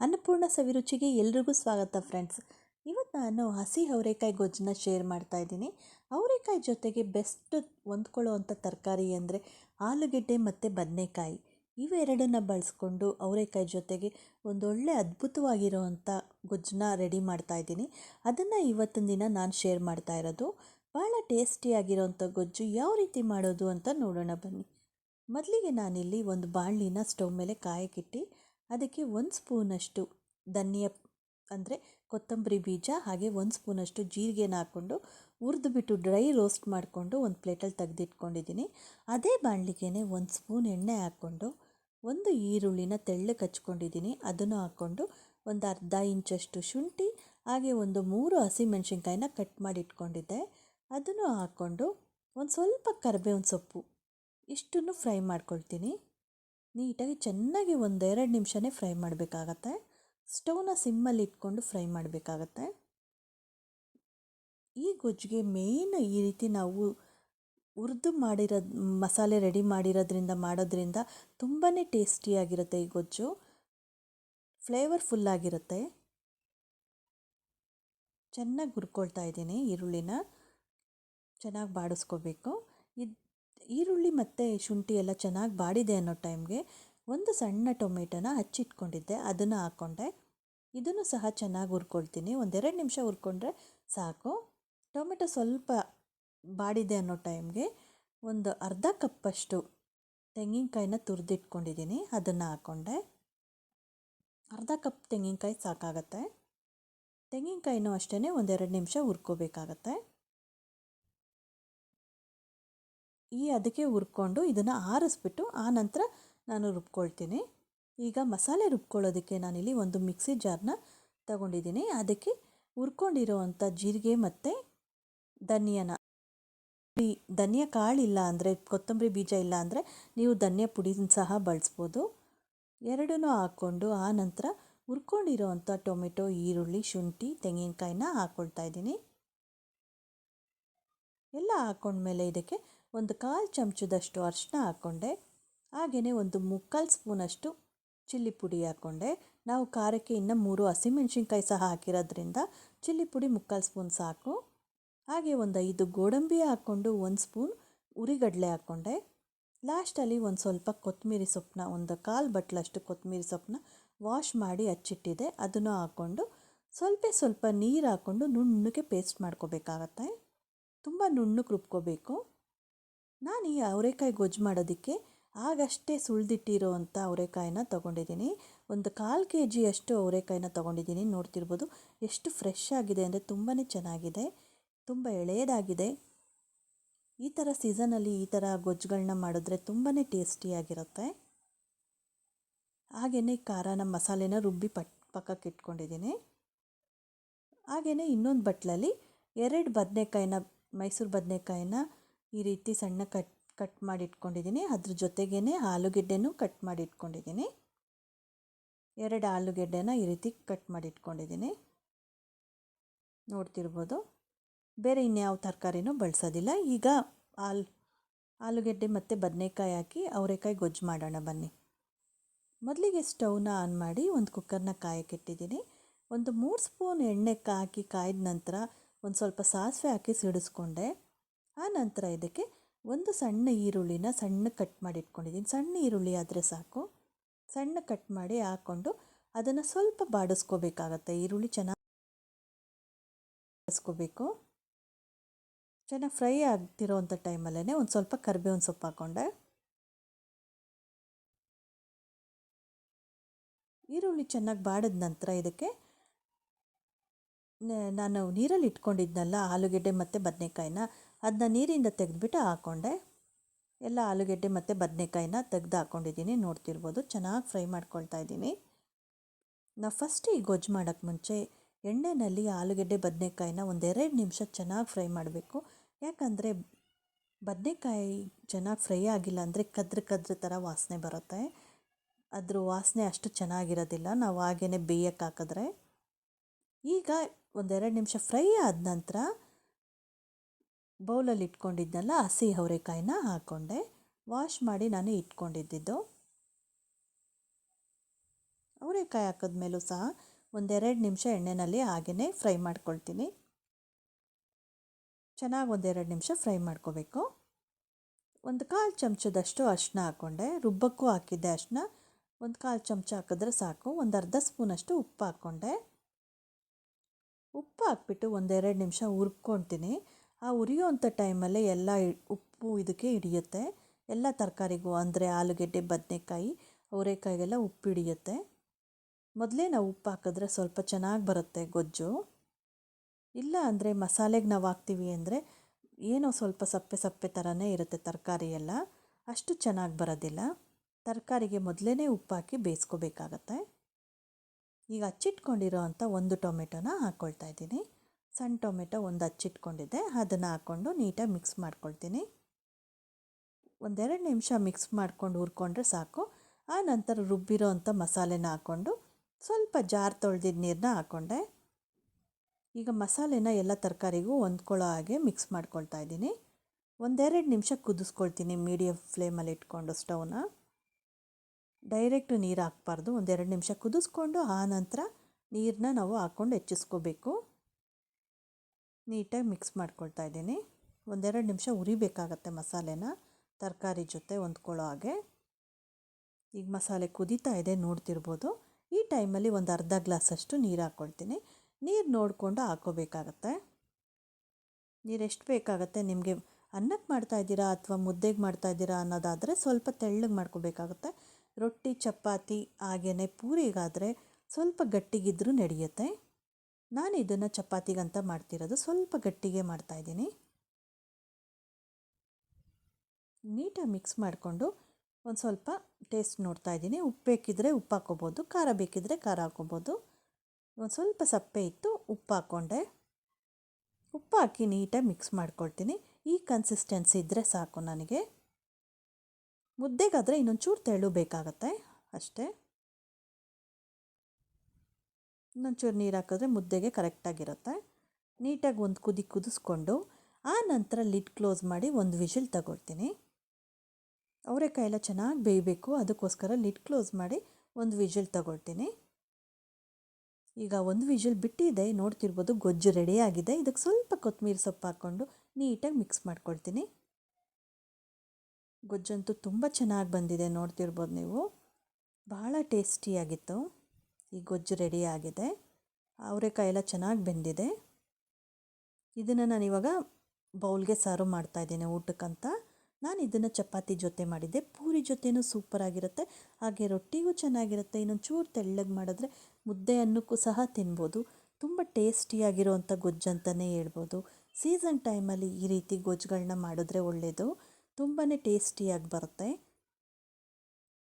ಅನ್ನಪೂರ್ಣ ಸವಿರುಚಿಗೆ ಎಲ್ರಿಗೂ ಸ್ವಾಗತ ಫ್ರೆಂಡ್ಸ್ ಇವತ್ತು ನಾನು ಹಸಿ ಅವರೆಕಾಯಿ ಗೊಜ್ಜನ್ನ ಶೇರ್ ಮಾಡ್ತಾ ಇದ್ದೀನಿ. ಅವರೆಕಾಯಿ ಜೊತೆಗೆ ಬೆಸ್ಟ್ ಹೊಂದ್ಕೊಳ್ಳೋ ಅಂಥ ತರಕಾರಿ ಅಂದರೆ ಆಲೂಗೆಡ್ಡೆ ಮತ್ತು ಬದನೆಕಾಯಿ. ಇವೆರಡನ್ನ ಬಳಸ್ಕೊಂಡು ಅವರೆಕಾಯಿ ಜೊತೆಗೆ ಒಂದೊಳ್ಳೆ ಅದ್ಭುತವಾಗಿರೋ ಅಂಥ ಗೊಜ್ಜನ್ನ ರೆಡಿ ಮಾಡ್ತಾ ಇದ್ದೀನಿ. ಅದನ್ನು ಇವತ್ತಿನ ದಿನ ನಾನು ಶೇರ್ ಮಾಡ್ತಾ ಇರೋದು. ಭಾಳ ಟೇಸ್ಟಿಯಾಗಿರೋವಂಥ ಗೊಜ್ಜು ಯಾವ ರೀತಿ ಮಾಡೋದು ಅಂತ ನೋಡೋಣ ಬನ್ನಿ. ಮೊದಲಿಗೆ ನಾನಿಲ್ಲಿ ಒಂದು ಬಾಣಲಿನ ಸ್ಟವ್ ಮೇಲೆ ಕಾಯಕ್ಕಿಟ್ಟು ಅದಕ್ಕೆ ಒಂದು ಸ್ಪೂನಷ್ಟು ಧನಿಯ ಅಂದರೆ ಕೊತ್ತಂಬರಿ ಬೀಜ ಹಾಗೆ ಒಂದು ಸ್ಪೂನಷ್ಟು ಜೀರಿಗೆನ ಹಾಕ್ಕೊಂಡು ಹುರಿದ್ಬಿಟ್ಟು ಡ್ರೈ ರೋಸ್ಟ್ ಮಾಡಿಕೊಂಡು ಒಂದು ಪ್ಲೇಟಲ್ಲಿ ತೆಗೆದಿಟ್ಕೊಂಡಿದ್ದೀನಿ. ಅದೇ ಬಾಣಲಿಗೆ ಒಂದು ಸ್ಪೂನ್ ಎಣ್ಣೆ ಹಾಕ್ಕೊಂಡು ಒಂದು ಈರುಳ್ಳಿನ ತೆಳ್ಳಗೆ ಹಚ್ಕೊಂಡಿದ್ದೀನಿ. ಅದನ್ನು ಹಾಕ್ಕೊಂಡು ಒಂದು ಅರ್ಧ ಇಂಚಷ್ಟು ಶುಂಠಿ ಹಾಗೆ ಒಂದು ಮೂರು ಹಸಿಮೆಣ್ಸಿನ್ಕಾಯಿನ ಕಟ್ ಮಾಡಿ ಇಟ್ಕೊಂಡಿದ್ದೆ ಅದನ್ನು ಹಾಕ್ಕೊಂಡು ಒಂದು ಸ್ವಲ್ಪ ಕರಿಬೇವಿನ ಸೊಪ್ಪು ಇಷ್ಟನ್ನು ಫ್ರೈ ಮಾಡ್ಕೊಳ್ತೀನಿ. ನೀಟಾಗಿ ಚೆನ್ನಾಗಿ ಒಂದೆರಡು ನಿಮಿಷನೇ ಫ್ರೈ ಮಾಡಬೇಕಾಗತ್ತೆ. ಸ್ಟವ್ನ ಸಿಮ್ಮಲ್ಲಿ ಇಟ್ಕೊಂಡು ಫ್ರೈ ಮಾಡಬೇಕಾಗತ್ತೆ. ಈ ಗೊಜ್ಜಿಗೆ ಮೇನ್ ಈ ರೀತಿ ನಾವು ಹುರಿದು ಮಾಡಿರೋ ಮಸಾಲೆ ರೆಡಿ ಮಾಡಿರೋದ್ರಿಂದ, ಮಾಡೋದ್ರಿಂದ ತುಂಬಾ ಟೇಸ್ಟಿಯಾಗಿರುತ್ತೆ ಈ ಗೊಜ್ಜು. ಫ್ಲೇವರ್ಫುಲ್ಲಾಗಿರುತ್ತೆ ಚೆನ್ನಾಗಿ ಹುರ್ಕೊಳ್ತಾ ಇದ್ದೀನಿ ಈರುಳ್ಳಿನ. ಚೆನ್ನಾಗಿ ಬಾಡಿಸ್ಕೋಬೇಕು. ಇದು ಈರುಳ್ಳಿ ಮತ್ತು ಶುಂಠಿ ಎಲ್ಲ ಚೆನ್ನಾಗಿ ಬಾಡಿದೆ ಅನ್ನೋ ಟೈಮ್ಗೆ ಒಂದು ಸಣ್ಣ ಟೊಮೆಟೊನ ಹಚ್ಚಿಟ್ಕೊಂಡಿದ್ದೆ, ಅದನ್ನು ಹಾಕ್ಕೊಂಡೆ ಇದನ್ನು ಸಹ ಚೆನ್ನಾಗಿ ಹುರ್ಕೊಳ್ತೀನಿ, ಒಂದೆರಡು ನಿಮಿಷ ಹುರ್ಕೊಂಡ್ರೆ ಸಾಕು. ಟೊಮೆಟೊ ಸ್ವಲ್ಪ ಬಾಡಿದೆ ಅನ್ನೋ ಟೈಮ್ಗೆ ಒಂದು ಅರ್ಧ ಕಪ್ಪಷ್ಟು ತೆಂಗಿನಕಾಯಿನ ತುರಿದಿಟ್ಕೊಂಡಿದ್ದೀನಿ, ಅದನ್ನು ಹಾಕ್ಕೊಂಡೆ ಅರ್ಧ ಕಪ್ ತೆಂಗಿನಕಾಯಿ ಸಾಕಾಗತ್ತೆ. ತೆಂಗಿನಕಾಯಿನೂ ಅಷ್ಟೇ ಒಂದೆರಡು ನಿಮಿಷ ಹುರ್ಕೋಬೇಕಾಗತ್ತೆ. ಈ ಅದಕ್ಕೆ ಹುರ್ಕೊಂಡು ಇದನ್ನು ಆರಿಸ್ಬಿಟ್ಟು ಆ ನಂತರ ನಾನು ರುಬ್ಕೊಳ್ತೀನಿ. ಈಗ ಮಸಾಲೆ ರುಬ್ಕೊಳ್ಳೋದಕ್ಕೆ ನಾನಿಲ್ಲಿ ಒಂದು ಮಿಕ್ಸಿ ಜಾರ್ನ ತಗೊಂಡಿದ್ದೀನಿ. ಅದಕ್ಕೆ ಹುರ್ಕೊಂಡಿರೋವಂಥ ಜೀರಿಗೆ ಮತ್ತು ಧನಿಯನ. ಧನಿಯ ಇಲ್ಲ ಅಂದರೆ, ಕೊತ್ತಂಬರಿ ಬೀಜ ಇಲ್ಲ ಅಂದರೆ ನೀವು ಧನಿಯ ಪುಡಿನ ಸಹ ಬಳಸ್ಬೋದು. ಎರಡನ್ನೂ ಹಾಕ್ಕೊಂಡು ಆ ನಂತರ ಹುರ್ಕೊಂಡಿರೋವಂಥ ಟೊಮೆಟೊ, ಈರುಳ್ಳಿ, ಶುಂಠಿ, ತೆಂಗಿನಕಾಯಿನ ಹಾಕ್ಕೊಳ್ತಾ ಇದ್ದೀನಿ. ಎಲ್ಲ ಹಾಕ್ಕೊಂಡ್ಮೇಲೆ ಇದಕ್ಕೆ ಒಂದು ಕಾಲು ಚಮಚದಷ್ಟು ಅರಿಶಿನ ಹಾಕ್ಕೊಂಡೆ. ಹಾಗೆಯೇ ಒಂದು ಮುಕ್ಕಾಲು ಸ್ಪೂನಷ್ಟು ಚಿಲ್ಲಿ ಪುಡಿ ಹಾಕ್ಕೊಂಡೆ. ನಾವು ಖಾರಕ್ಕೆ ಇನ್ನು ಮೂರು ಹಸಿಮೆಣ್ಸಿನ್ಕಾಯಿ ಸಹ ಹಾಕಿರೋದ್ರಿಂದ ಚಿಲ್ಲಿ ಪುಡಿ ಮುಕ್ಕಾಲು ಸ್ಪೂನ್ ಸಾಕು. ಹಾಗೆ ಒಂದು ಐದು ಗೋಡಂಬಿ ಹಾಕ್ಕೊಂಡು ಒಂದು ಸ್ಪೂನ್ ಉರಿಗಡಲೆ ಹಾಕ್ಕೊಂಡೆ. ಲಾಸ್ಟಲ್ಲಿ ಒಂದು ಸ್ವಲ್ಪ ಕೊತ್ತಂಬರಿ ಸೊಪ್ಪನ್ನ, ಒಂದು ಕಾಲು ಬಟ್ಲಷ್ಟು ಕೊತ್ತಂಬರಿ ಸೊಪ್ಪನ್ನ ವಾಶ್ ಮಾಡಿ ಹಚ್ಚಿಟ್ಟಿದೆ. ಅದನ್ನು ಹಾಕ್ಕೊಂಡು ಸ್ವಲ್ಪ ಸ್ವಲ್ಪ ನೀರು ಹಾಕ್ಕೊಂಡು ನುಣ್ಣಗೆ ಪೇಸ್ಟ್ ಮಾಡ್ಕೋಬೇಕಾಗತ್ತೆ. ತುಂಬ ನುಣ್ಣಗೆ ರುಬ್ಕೋಬೇಕು. ನಾನು ಈ ಅವರೆಕಾಯಿ ಗೊಜ್ಜು ಮಾಡೋದಕ್ಕೆ ಆಗಷ್ಟೇ ಸುಳಿದಿಟ್ಟಿರೋ ಅಂಥ ಅವರೆಕಾಯಿನ ತೊಗೊಂಡಿದ್ದೀನಿ. ಒಂದು ಕಾಲು ಕೆ ಜಿಯಷ್ಟು ಅವರೆಕಾಯಿನ ತೊಗೊಂಡಿದ್ದೀನಿ. ನೋಡ್ತಿರ್ಬೋದು ಎಷ್ಟು ಫ್ರೆಶ್ ಆಗಿದೆ ಅಂದರೆ ತುಂಬಾ ಚೆನ್ನಾಗಿದೆ. ತುಂಬ ಎಳೆಯದಾಗಿದೆ. ಈ ಥರ ಸೀಸನಲ್ಲಿ ಈ ಥರ ಗೊಜ್ಜುಗಳನ್ನ ಮಾಡಿದ್ರೆ ತುಂಬಾ ಟೇಸ್ಟಿಯಾಗಿರುತ್ತೆ. ಹಾಗೆಯೇ ಖಾರನ ಮಸಾಲೆನ ರುಬ್ಬಿ ಪಟ್ ಪಕ್ಕಕ್ಕೆ ಇಟ್ಕೊಂಡಿದ್ದೀನಿ. ಹಾಗೆಯೇ ಇನ್ನೊಂದು ಬಟ್ಲಲ್ಲಿ ಎರಡು ಬದನೆಕಾಯಿನ, ಮೈಸೂರು ಬದನೆಕಾಯಿನ ಈ ರೀತಿ ಸಣ್ಣ ಕಟ್ ಕಟ್ ಮಾಡಿ ಇಟ್ಕೊಂಡಿದ್ದೀನಿ ಅದ್ರ ಜೊತೆಗೇ ಆಲೂಗೆಡ್ಡೆನೂ ಕಟ್ ಮಾಡಿ ಇಟ್ಕೊಂಡಿದ್ದೀನಿ ಎರಡು ಆಲೂಗೆಡ್ಡೆನ ಈ ರೀತಿ ಕಟ್ ಮಾಡಿ ಇಟ್ಕೊಂಡಿದ್ದೀನಿ ನೋಡ್ತಿರ್ಬೋದು. ಬೇರೆ ಇನ್ಯಾವ ತರಕಾರಿನೂ ಬಳಸೋದಿಲ್ಲ. ಈಗ ಆಲ್, ಆಲೂಗೆಡ್ಡೆ ಮತ್ತು ಬದನೆಕಾಯಿ ಹಾಕಿ ಅವರೆಕಾಯಿ ಗೊಜ್ಜು ಮಾಡೋಣ ಬನ್ನಿ. ಮೊದಲಿಗೆ ಸ್ಟವ್ನ ಆನ್ ಮಾಡಿ ಒಂದು ಕುಕ್ಕರ್ನ ಕಾಯಕ್ಕಿಟ್ಟಿದ್ದೀನಿ ಒಂದು ಮೂರು ಸ್ಪೂನ್ ಎಣ್ಣೆ ಹಾಕಿ ಕಾಯ್ದ ನಂತರ ಒಂದು ಸ್ವಲ್ಪ ಸಾಸಿವೆ ಹಾಕಿ ಸಿಡಿಸ್ಕೊಂಡೆ. ಆ ನಂತರ ಇದಕ್ಕೆ ಒಂದು ಸಣ್ಣ ಈರುಳ್ಳಿನ ಸಣ್ಣ ಕಟ್ ಮಾಡಿ ಇಟ್ಕೊಂಡಿದ್ದೀನಿ. ಸಣ್ಣ ಈರುಳ್ಳಿ ಆದರೆ ಸಾಕು. ಸಣ್ಣ ಕಟ್ ಮಾಡಿ ಹಾಕ್ಕೊಂಡು ಅದನ್ನು ಸ್ವಲ್ಪ ಬಾಡಿಸ್ಕೋಬೇಕಾಗತ್ತೆ. ಈರುಳ್ಳಿ ಚೆನ್ನಾಗಿ ಬಾಡಿಸ್ಕೋಬೇಕು. ಚೆನ್ನಾಗಿ ಫ್ರೈ ಆಗ್ತಿರೋವಂಥ ಟೈಮಲ್ಲೇ ಒಂದು ಸ್ವಲ್ಪ ಕರಿಬೇವಿನ ಸೊಪ್ಪು ಹಾಕ್ಕೊಂಡೆ ಈರುಳ್ಳಿ ಚೆನ್ನಾಗಿ ಬಾಡಿದ ನಂತರ ಇದಕ್ಕೆ ನಾನು ನೀರಲ್ಲಿ ಇಟ್ಕೊಂಡಿದ್ನಲ್ಲ, ಆಲೂಗೆಡ್ಡೆ ಮತ್ತು ಬದನೆಕಾಯಿನ ಅದನ್ನ ನೀರಿಂದ ತೆಗೆದ್ಬಿಟ್ಟು ಹಾಕ್ಕೊಂಡೆ ಎಲ್ಲ ಆಲೂಗೆಡ್ಡೆ ಮತ್ತು ಬದನೆಕಾಯಿನ ತೆಗ್ದು ಹಾಕ್ಕೊಂಡಿದ್ದೀನಿ ನೋಡ್ತಿರ್ಬೋದು, ಚೆನ್ನಾಗಿ ಫ್ರೈ ಮಾಡ್ಕೊಳ್ತಾ ಇದ್ದೀನಿ. ನಾ ಫಸ್ಟ್ ಈ ಗೊಜ್ಜು ಮಾಡೋಕ್ಕೆ ಮುಂಚೆ ಎಣ್ಣೆಯಲ್ಲಿ ಆಲೂಗೆಡ್ಡೆ, ಬದನೆಕಾಯಿನ ಒಂದೆರಡು ನಿಮಿಷ ಚೆನ್ನಾಗಿ ಫ್ರೈ ಮಾಡಬೇಕು. ಯಾಕಂದರೆ ಬದನೆಕಾಯಿ ಚೆನ್ನಾಗಿ ಫ್ರೈ ಆಗಿಲ್ಲ ಅಂದರೆ ಕದ್ರ ಕದ್ರ ಥರ ವಾಸನೆ ಬರುತ್ತೆ. ಅದ್ರ ವಾಸನೆ ಅಷ್ಟು ಚೆನ್ನಾಗಿರೋದಿಲ್ಲ. ನಾವು ಹಾಗೇ ಬೇಯಕ್ಕೆ ಹಾಕಿದ್ರೆ. ಈಗ ಒಂದೆರಡು ನಿಮಿಷ ಫ್ರೈ ಆದ ನಂತರ ಬೌಲಲ್ಲಿ ಇಟ್ಕೊಂಡಿದ್ನಲ್ಲ ಹಸಿ ಅವರೆಕಾಯಿನ ಹಾಕ್ಕೊಂಡೆ ವಾಶ್ ಮಾಡಿ ನಾನು ಇಟ್ಕೊಂಡಿದ್ದಿದ್ದು ಅವರೆಕಾಯಿ ಹಾಕಿದ್ಮೇಲೂ ಸಹ ಒಂದೆರಡು ನಿಮಿಷ ಎಣ್ಣೆಯಲ್ಲಿ ಹಾಗೆಯೇ ಫ್ರೈ ಮಾಡ್ಕೊಳ್ತೀನಿ. ಚೆನ್ನಾಗಿ ಒಂದೆರಡು ನಿಮಿಷ ಫ್ರೈ ಮಾಡ್ಕೋಬೇಕು. ಒಂದು ಕಾಲು ಚಮಚದಷ್ಟು ಅರಿಶಿನ ಹಾಕ್ಕೊಂಡೆ ರುಬ್ಬಕ್ಕೂ ಹಾಕಿದ್ದೆ ಅರಿಶಿನ. ಒಂದು ಕಾಲು ಚಮಚ ಹಾಕಿದ್ರೆ ಸಾಕು. ಒಂದು ಅರ್ಧ ಸ್ಪೂನಷ್ಟು ಉಪ್ಪು ಹಾಕ್ಕೊಂಡೆ ಉಪ್ಪು ಹಾಕ್ಬಿಟ್ಟು ಒಂದೆರಡು ನಿಮಿಷ ಹುರ್ಕೊತೀನಿ ಆ ಉರಿಯುವಂಥ ಟೈಮಲ್ಲೇ ಎಲ್ಲ ಉಪ್ಪು ಇದಕ್ಕೆ ಹಿಡಿಯುತ್ತೆ. ಎಲ್ಲ ತರಕಾರಿಗೂ ಅಂದರೆ ಆಲೂಗೆಡ್ಡೆ, ಬದನೆಕಾಯಿ, ಅವರೆಕಾಯಿಗೆಲ್ಲ ಉಪ್ಪು ಹಿಡಿಯುತ್ತೆ. ಮೊದಲೇ ನಾವು ಉಪ್ಪು ಹಾಕಿದ್ರೆ ಸ್ವಲ್ಪ ಚೆನ್ನಾಗಿ ಬರುತ್ತೆ ಗೊಜ್ಜು. ಇಲ್ಲ ಅಂದರೆ ಮಸಾಲೆಗೆ ನಾವು ಹಾಕ್ತೀವಿ ಅಂದರೆ ಏನೋ ಸ್ವಲ್ಪ ಸಪ್ಪೆ ಸಪ್ಪೆ ಥರನೇ ಇರುತ್ತೆ ತರಕಾರಿ ಎಲ್ಲ. ಅಷ್ಟು ಚೆನ್ನಾಗಿ ಬರೋದಿಲ್ಲ. ತರಕಾರಿಗೆ ಮೊದಲೇ ಉಪ್ಪು ಹಾಕಿ ಬೇಯಿಸ್ಕೋಬೇಕಾಗತ್ತೆ. ಈಗ ಹಚ್ಚಿಟ್ಕೊಂಡಿರೋ ಅಂಥ ಒಂದು ಟೊಮೆಟೊನ ಹಾಕ್ಕೊಳ್ತಾ ಇದ್ದೀನಿ. ಸಣ್ಣ ಟೊಮೆಟೊ ಒಂದು ಹಚ್ಚಿಟ್ಕೊಂಡಿದ್ದೆ, ಅದನ್ನು ಹಾಕ್ಕೊಂಡು ನೀಟಾಗಿ ಮಿಕ್ಸ್ ಮಾಡ್ಕೊಳ್ತೀನಿ. ಒಂದೆರಡು ನಿಮಿಷ ಮಿಕ್ಸ್ ಮಾಡ್ಕೊಂಡು ಹುರ್ಕೊಂಡ್ರೆ ಸಾಕು. ಆ ನಂತರ ರುಬ್ಬಿರೋ ಅಂಥ ಮಸಾಲೆನ ಹಾಕ್ಕೊಂಡು ಸ್ವಲ್ಪ ಜಾರ್ ತೊಳೆದಿದ್ದ ನೀರನ್ನ ಹಾಕ್ಕೊಂಡೆ. ಈಗ ಮಸಾಲೆನ ಎಲ್ಲ ತರಕಾರಿಗೂ ಹೊಂದ್ಕೊಳ್ಳೋ ಹಾಗೆ ಮಿಕ್ಸ್ ಮಾಡ್ಕೊಳ್ತಾ ಇದ್ದೀನಿ. ಒಂದೆರಡು ನಿಮಿಷ ಕುದಿಸ್ಕೊಳ್ತೀನಿ ಮೀಡಿಯಮ್ ಫ್ಲೇಮಲ್ಲಿ ಇಟ್ಕೊಂಡು ಸ್ಟವ್ನ. ಡೈರೆಕ್ಟ್ ನೀರು ಹಾಕ್ಬಾರ್ದು, ಒಂದೆರಡು ನಿಮಿಷ ಕುದಿಸ್ಕೊಂಡು ಆ ನಂತರ ನೀರನ್ನ ನಾವು ಹಾಕ್ಕೊಂಡು ಹೆಚ್ಚಿಸ್ಕೋಬೇಕು. ನೀಟಾಗಿ ಮಿಕ್ಸ್ ಮಾಡ್ಕೊಳ್ತಾ ಇದ್ದೀನಿ. ಒಂದೆರಡು ನಿಮಿಷ ಉರಿಬೇಕಾಗತ್ತೆ ಮಸಾಲೆನ. ತರಕಾರಿ ಜೊತೆ ಹೊಂದ್ಕೊಳ್ಳೋ ಹಾಗೆ. ಈಗ ಮಸಾಲೆ ಕುದೀತಾ ಇದೆ ನೋಡ್ತಿರ್ಬೋದು. ಈ ಟೈಮಲ್ಲಿ ಒಂದು ಅರ್ಧ ಗ್ಲಾಸಷ್ಟು ನೀರು ಹಾಕ್ಕೊಳ್ತೀನಿ. ನೀರು ನೋಡಿಕೊಂಡು ಹಾಕೋಬೇಕಾಗತ್ತೆ ನೀರು ಎಷ್ಟು ಬೇಕಾಗತ್ತೆ? ನಿಮಗೆ ಅನ್ನಕ್ಕೆ ಮಾಡ್ತಾ ಇದ್ದೀರಾ ಅಥವಾ ಮುದ್ದೆಗೆ ಮಾಡ್ತಾ ಇದ್ದೀರಾ ಅನ್ನೋದಾದರೆ ಸ್ವಲ್ಪ ತೆಳ್ಳಗೆ ಮಾಡ್ಕೋಬೇಕಾಗುತ್ತೆ. ರೊಟ್ಟಿ, ಚಪಾತಿ ಹಾಗೆಯೇ ಪೂರಿಗಾದರೆ ಸ್ವಲ್ಪ ಗಟ್ಟಿಗಿದ್ದರೂ ನಡೆಯುತ್ತೆ. ನಾನು ಇದನ್ನು ಚಪಾತಿಗಂತ ಮಾಡ್ತಿರೋದು. ಸ್ವಲ್ಪ ಗಟ್ಟಿಗೆ ಮಾಡ್ತಾಯಿದ್ದೀನಿ ನೀಟಾಗಿ ಮಿಕ್ಸ್ ಮಾಡಿಕೊಂಡು ಒಂದು ಸ್ವಲ್ಪ ಟೇಸ್ಟ್ ನೋಡ್ತಾ ಇದ್ದೀನಿ. ಉಪ್ಪು ಬೇಕಿದ್ರೆ ಉಪ್ಪು ಹಾಕ್ಕೋಬೋದು, ಖಾರ ಬೇಕಿದ್ರೆ ಖಾರ ಹಾಕ್ಕೋಬೋದು. ಒಂದು ಸ್ವಲ್ಪ ಸಪ್ಪೆ ಇತ್ತು, ಉಪ್ಪು ಹಾಕ್ಕೊಂಡೆ. ಉಪ್ಪು ಹಾಕಿ ನೀಟಾಗಿ ಮಿಕ್ಸ್ ಮಾಡ್ಕೊಳ್ತೀನಿ. ಈ ಕನ್ಸಿಸ್ಟೆನ್ಸಿ ಇದ್ದರೆ ಸಾಕು ನನಗೆ. ಮುದ್ದೆಗಾದರೆ ಇನ್ನೊಂಚೂರು ತೆಳು ಬೇಕಾಗತ್ತೆ, ಅಷ್ಟೇ. ಇನ್ನೊಂಚೂರು ನೀರು ಹಾಕಿದ್ರೆ ಮುದ್ದೆಗೆ ಕರೆಕ್ಟಾಗಿರುತ್ತೆ ನೀಟಾಗಿ ಒಂದು ಕುದಿ ಕುದಿಸ್ಕೊಂಡು, ಆ ನಂತರ ಲಿಡ್ ಕ್ಲೋಸ್ ಮಾಡಿ ಒಂದು ವಿಷಲ್ ತಗೊಳ್ತೀನಿ. ಅವರೆಕಾಯಿ ಎಲ್ಲ ಚೆನ್ನಾಗಿ ಬೇಯಬೇಕು, ಅದಕ್ಕೋಸ್ಕರ ಲಿಡ್ ಕ್ಲೋಸ್ ಮಾಡಿ ಒಂದು ವಿಷಲ್ ತಗೊಳ್ತೀನಿ. ಈಗ ಒಂದು ವಿಷಲ್ ಬಿಟ್ಟಿದೆ, ನೋಡ್ತಿರ್ಬೋದು ಗೊಜ್ಜು ರೆಡಿಯಾಗಿದೆ ಇದಕ್ಕೆ ಸ್ವಲ್ಪ ಕೊತ್ತಂಬರಿ ಸೊಪ್ಪು ಹಾಕ್ಕೊಂಡು ನೀಟಾಗಿ ಮಿಕ್ಸ್ ಮಾಡ್ಕೊಳ್ತೀನಿ. ಗೊಜ್ಜಂತೂ ತುಂಬ ಚೆನ್ನಾಗಿ ಬಂದಿದೆ, ನೋಡ್ತಿರ್ಬೋದು ನೀವು. ಭಾಳ ಟೇಸ್ಟಿಯಾಗಿತ್ತು. ಈ ಗೊಜ್ಜು ರೆಡಿಯಾಗಿದೆ ಅವರೆಕಾಯಿ ಎಲ್ಲ ಚೆನ್ನಾಗಿ ಬೆಂದಿದೆ. ಇದನ್ನು ನಾನು ಇವಾಗ ಬೌಲ್ಗೆ ಸರ್ವ್ ಮಾಡ್ತಾಯಿದ್ದೇನೆ ಊಟಕ್ಕಂತ. ನಾನು ಇದನ್ನು ಚಪಾತಿ ಜೊತೆ ಮಾಡಿದ್ದೆ. ಪೂರಿ ಜೊತೆನೂ ಸೂಪರಾಗಿರುತ್ತೆ ಹಾಗೆ ರೊಟ್ಟಿಗೂ ಚೆನ್ನಾಗಿರುತ್ತೆ. ಇನ್ನೊಂದು ಚೂರು ತೆಳ್ಳಗೆ ಮಾಡಿದ್ರೆ ಮುದ್ದೆ ಅನ್ನಕ್ಕೂ ಸಹ ತಿನ್ಬೋದು. ತುಂಬ ಟೇಸ್ಟಿಯಾಗಿರುವಂಥ ಗೊಜ್ಜು ಅಂತಲೇ ಹೇಳ್ಬೋದು. ಸೀಸನ್ ಟೈಮಲ್ಲಿ ಈ ರೀತಿ ಗೊಜ್ಜುಗಳನ್ನ ಮಾಡಿದ್ರೆ ಒಳ್ಳೆಯದು ತುಂಬಾ ಟೇಸ್ಟಿಯಾಗಿ ಬರುತ್ತೆ.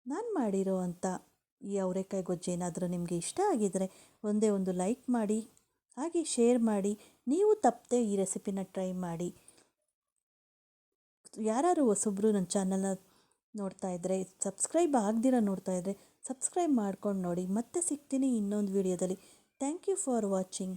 ನಾನು ಮಾಡಿರೋ ಅಂಥ ಈ ಅವರೆಕಾಯಿ ಗೊಜ್ಜು ಏನಾದರೂ ನಿಮಗೆ ಇಷ್ಟ ಆಗಿದರೆ ಒಂದೇ ಒಂದು ಲೈಕ್ ಮಾಡಿ, ಹಾಗೆ ಶೇರ್ ಮಾಡಿ, ನೀವು ತಪ್ಪದೆ ಈ ರೆಸಿಪಿನ ಟ್ರೈ ಮಾಡಿ. ಯಾರು ಹೊಸೊಬ್ಬರು ನನ್ನ ಚಾನಲ್ನ ನೋಡ್ತಾ ಇದ್ದರೆ, ಸಬ್ಸ್ಕ್ರೈಬ್ ಆಗದಿರ ನೋಡ್ತಾ ಇದ್ದರೆ ಸಬ್ಸ್ಕ್ರೈಬ್ ಮಾಡ್ಕೊಂಡು ನೋಡಿ. ಮತ್ತೆ ಸಿಗ್ತೀನಿ ಇನ್ನೊಂದು ವಿಡಿಯೋದಲ್ಲಿ. Thank you for watching.